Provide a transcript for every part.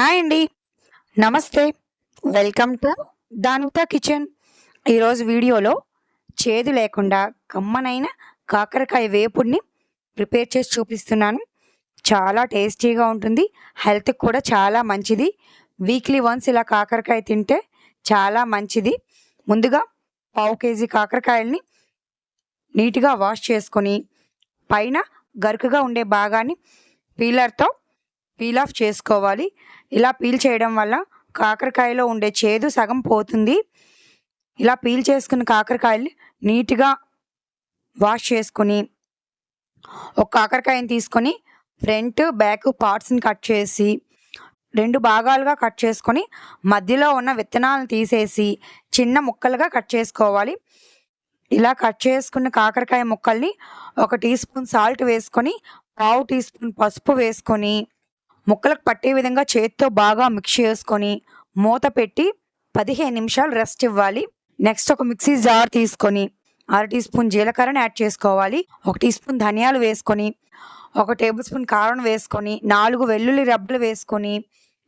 Hi అండి. నమస్తే. Welcome to Danitha kitchen. ఈరోజు వీడియోలో చేదు లేకుండా కమ్మనైన కాకరకాయ వేపుడిని ప్రిపేర్ చేసి చూపిస్తున్నాను. చాలా టేస్టీగా ఉంటుంది. హెల్త్కి కూడా చాలా మంచిది. వీక్లీ వన్స్ ఇలా కాకరకాయ తింటే చాలా మంచిది. ముందుగా పావు కేజీ కాకరకాయల్ని నీట్గా వాష్ చేసుకొని పైన గరుకుగా ఉండే భాగాన్ని పీలర్తో పీల్ ఆఫ్ చేసుకోవాలి. ఇలా పీల్ చేయడం వల్ల కాకరకాయలో ఉండే చేదు సగం పోతుంది. ఇలా పీల్ చేసుకున్న కాకరకాయలు నీట్గా వాష్ చేసుకొని ఒక కాకరకాయని తీసుకొని ఫ్రంట్ బ్యాక్ పార్ట్స్ని కట్ చేసి రెండు భాగాలుగా కట్ చేసుకొని మధ్యలో ఉన్న విత్తనాలను తీసేసి చిన్న ముక్కలుగా కట్ చేసుకోవాలి. ఇలా కట్ చేసుకున్న కాకరకాయ ముక్కల్ని ఒక టీ స్పూన్ సాల్ట్ వేసుకొని పావు టీ స్పూన్ పసుపు వేసుకొని ముక్కలకు పట్టే విధంగా చేతితో బాగా మిక్స్ చేసుకొని మూత పెట్టి పదిహేను నిమిషాలు రెస్ట్ ఇవ్వాలి. నెక్స్ట్ ఒక మిక్సీ జార్ తీసుకొని అర టీ స్పూన్ జీలకర్రని యాడ్ చేసుకోవాలి. ఒక టీ స్పూన్ ధనియాలు వేసుకొని ఒక టేబుల్ స్పూన్ కారం వేసుకొని నాలుగు వెల్లుల్లి రెబ్బలు వేసుకొని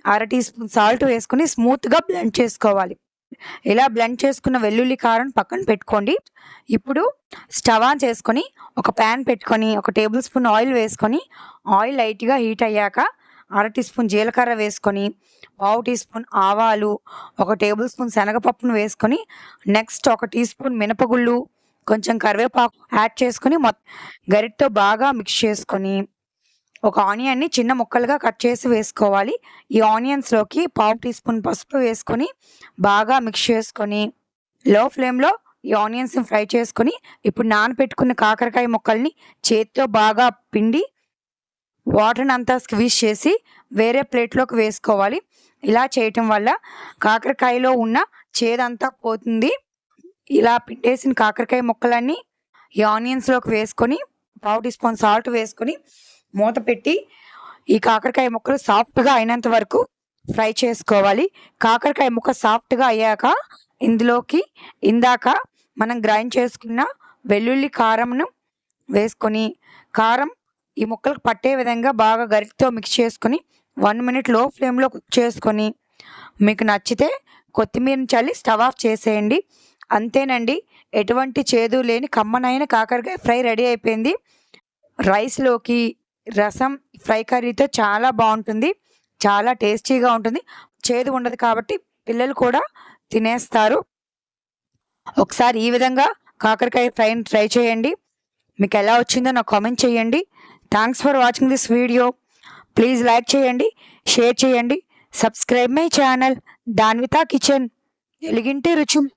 అర టీ స్పూన్ సాల్ట్ వేసుకొని స్మూత్గా బ్లెండ్ చేసుకోవాలి. ఇలా బ్లెండ్ చేసుకున్న వెల్లుల్లి కారం పక్కన పెట్టుకోండి. ఇప్పుడు స్టవ్ ఆన్ చేసుకొని ఒక ప్యాన్ పెట్టుకొని ఒక టేబుల్ స్పూన్ ఆయిల్ వేసుకొని ఆయిల్ లైట్గా హీట్ అయ్యాక అర టీ స్పూన్ జీలకర్ర వేసుకొని పావు టీ స్పూన్ ఆవాలు ఒక టేబుల్ స్పూన్ శనగపప్పును వేసుకొని నెక్స్ట్ ఒక టీ స్పూన్ మినపగుళ్ళు కొంచెం కరివేపాకు యాడ్ చేసుకొని మొ గరిటతో బాగా మిక్స్ చేసుకొని ఒక ఆనియన్ని చిన్న ముక్కలుగా కట్ చేసి వేసుకోవాలి. ఈ ఆనియన్స్లోకి పావు టీ స్పూన్ పసుపు వేసుకొని బాగా మిక్స్ చేసుకొని లో ఫ్లేమ్లో ఈ ఆనియన్స్ని ఫ్రై చేసుకొని ఇప్పుడు నానబెట్టుకున్న కాకరకాయ ముక్కల్ని చేతితో బాగా పిండి వాటర్ని అంతా స్క్వీజ్ చేసి వేరే ప్లేట్లోకి వేసుకోవాలి. ఇలా చేయటం వల్ల కాకరకాయలో ఉన్న చేదంతా పోతుంది. ఇలా పిండేసిన కాకరకాయ ముక్కలన్నీ ఈ ఆనియన్స్లోకి వేసుకొని పావు టీ స్పూన్ సాల్ట్ వేసుకొని మూత పెట్టి ఈ కాకరకాయ ముక్కలు సాఫ్ట్గా అయినంత వరకు ఫ్రై చేసుకోవాలి. కాకరకాయ ముక్క సాఫ్ట్గా అయ్యాక ఇందులోకి ఇందాక మనం గ్రైండ్ చేసుకున్న వెల్లుల్లి కారంను వేసుకొని కారం ఈ ముక్కలకు పట్టే విధంగా బాగా గరిటితో మిక్స్ చేసుకొని వన్ మినిట్లో ఫ్లేమ్లో కుక్ చేసుకొని మీకు నచ్చితే కొత్తిమీరని చల్లి స్టవ్ ఆఫ్ చేసేయండి. అంతేనండి ఎటువంటి చేదు లేని కమ్మనైన కాకరకాయ ఫ్రై రెడీ అయిపోయింది. రైస్లోకి రసం ఫ్రై కర్రీతో చాలా బాగుంటుంది చాలా టేస్టీగా ఉంటుంది. చేదు ఉండదు కాబట్టి పిల్లలు కూడా తినేస్తారు. ఒకసారి ఈ విధంగా కాకరకాయ ఫ్రైని ట్రై చేయండి. మీకు ఎలా వచ్చిందో నాకు కామెంట్ చేయండి. Thanks for watching this video please like చేయండి షేర్ చేయండి. Subscribe my channel Danvitha kitchen ఎలిగింటే రుచులు.